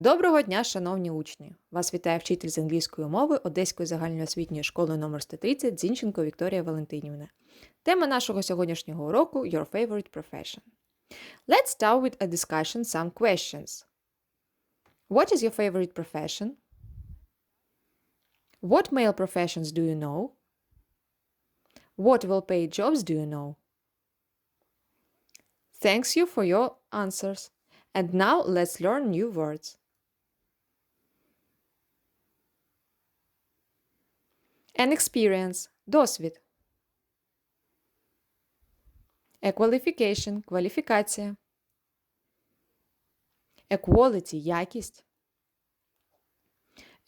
Доброго дня, шановні учні! Вас вітає вчитель з англійської мови Одеської загальноосвітньої школи номер 130 Зінченко Вікторія Валентинівна. Тема нашого сьогоднішнього уроку Your favorite profession. Let's start with a discussion some questions. What is your favorite profession? What male professions do you know? What well-paid jobs do you know? Thanks you for your answers. And now let's learn new words. An experience – досвід. A qualification – кваліфікація. A quality – якість.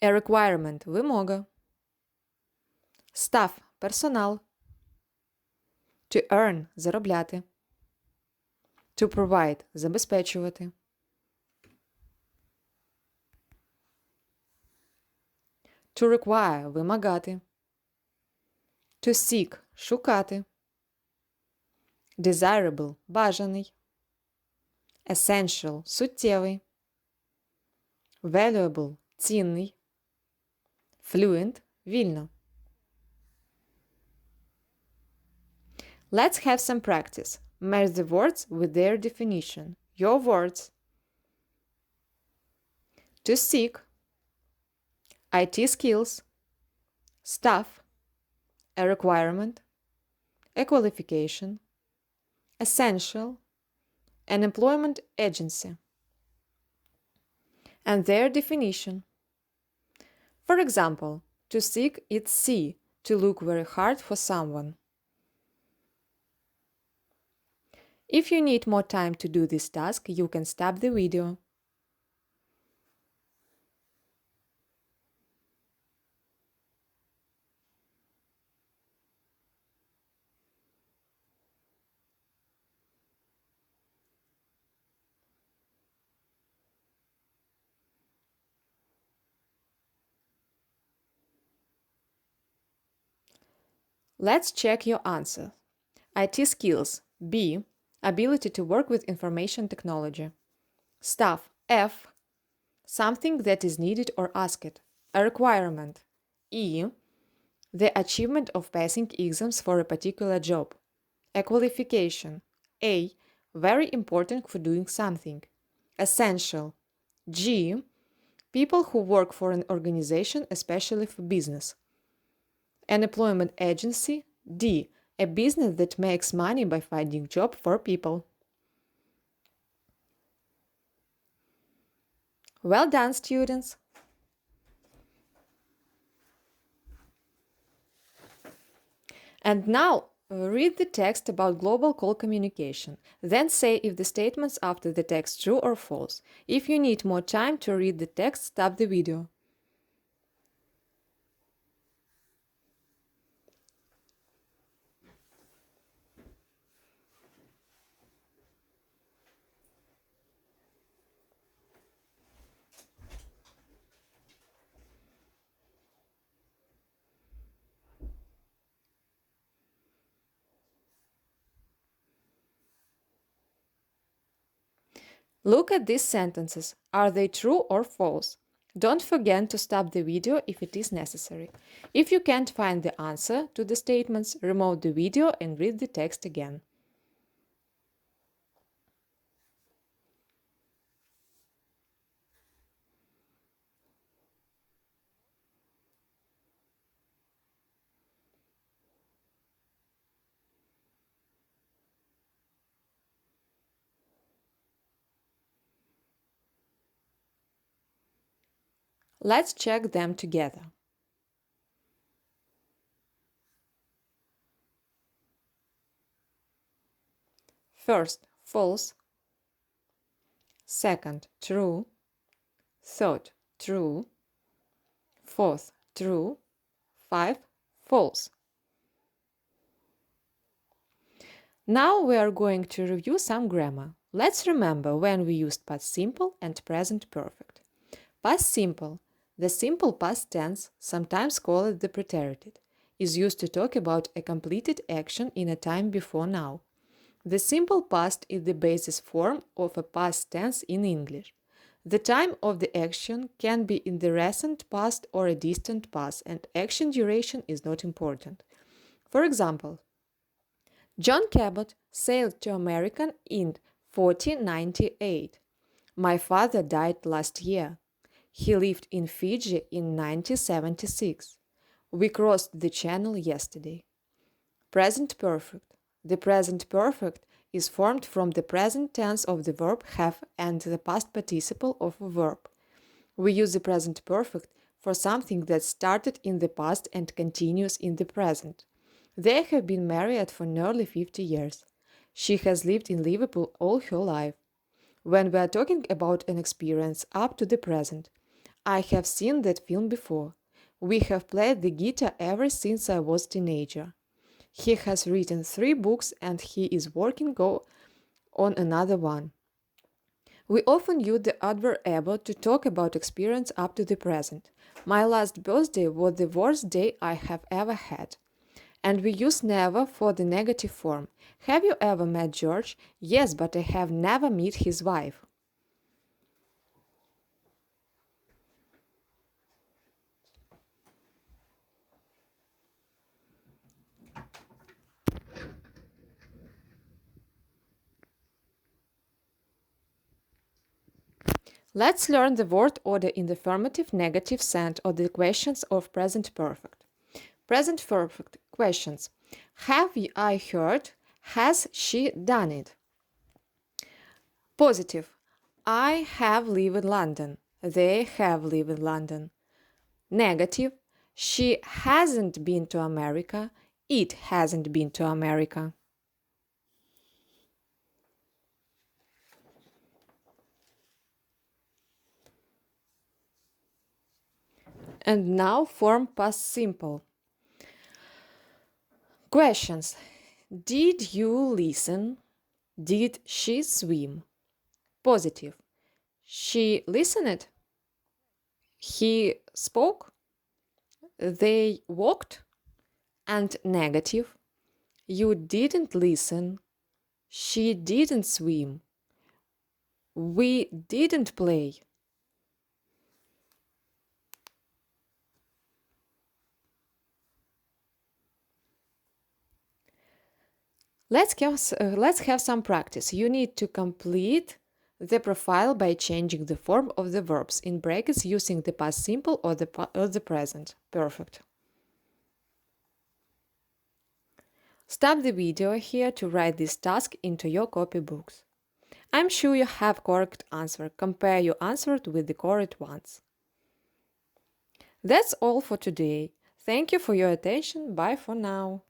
A requirement – вимога. Staff – персонал. To earn – заробляти. To provide – забезпечувати. To require – вимагати. To seek – шукати. Desirable – бажаний. Essential – суттєвий. Valuable – цінний. Fluent – вільно. Let's have some practice. Match the words with their definition. Your words. To seek. IT skills. Staff. A requirement. A qualification. Essential. An employment agency. And their definition. For example, to seek it's see, to look very hard for someone. If you need more time to do this task, you can stop the video. Let's check your answer. IT skills B. Ability to work with information technology. Staff F. Something that is needed or asked. A requirement E. The achievement of passing exams for a particular job. A qualification A. Very important for doing something. Essential G. People who work for an organization, especially for business. An employment agency D. A business that makes money by finding job for people. Well done, students! And now uh, read the text about global call communication. Then say if the statements after the text true or false. If you need more time to read the text, stop the video. Look at these sentences. Are they true or false? Don't forget to stop the video if it is necessary. If you can't find the answer to the statements, remote the video and read the text again. Let's check them together. First, false. Second, true. Third, true. Fourth, true. Five, false. Now we are going to review some grammar. Let's remember when we used past simple and present perfect. Past simple the simple past tense, sometimes called the preteritive, is used to talk about a completed action in a time before now. The simple past is the basis form of a past tense in English. The time of the action can be in the recent past or a distant past, and action duration is not important. For example, John Cabot sailed to America in 1498. My father died last year. He lived in Fiji in 1976. We crossed the channel yesterday. Present perfect. The present perfect is formed from the present tense of the verb have and the past participle of a verb. We use the present perfect for something that started in the past and continues in the present. They have been married for nearly 50 years. She has lived in Liverpool all her life. When we are talking about an experience up to the present, I have seen that film before. We have played the guitar ever since I was teenager. He has written three books and he is working on another one. We often use the adverb able to talk about experience up to the present. My last birthday was the worst day I have ever had. And we use never for the negative form. Have you ever met George? Yes, but I have never met his wife. Let's learn the word order in the affirmative, negative sense of the questions of present perfect. Present perfect questions. Have I heard? Has she done it? Positive. I have lived in London. They have lived in London. Negative. She hasn't been to America. It hasn't been to America. And now form past simple. Questions Did you listen? Did she swim? Positive. She listened. He spoke. They walked. And negative. You didn't listen. She didn't swim. We didn't play. Let's have, uh, let's have some practice. You need to complete the profile by changing the form of the verbs in brackets using the past simple or the, or the present. Perfect. Stop the video here to write this task into your copybooks. I'm sure you have correct answer. Compare your answer with the correct ones. That's all for today. Thank you for your attention. Bye for now.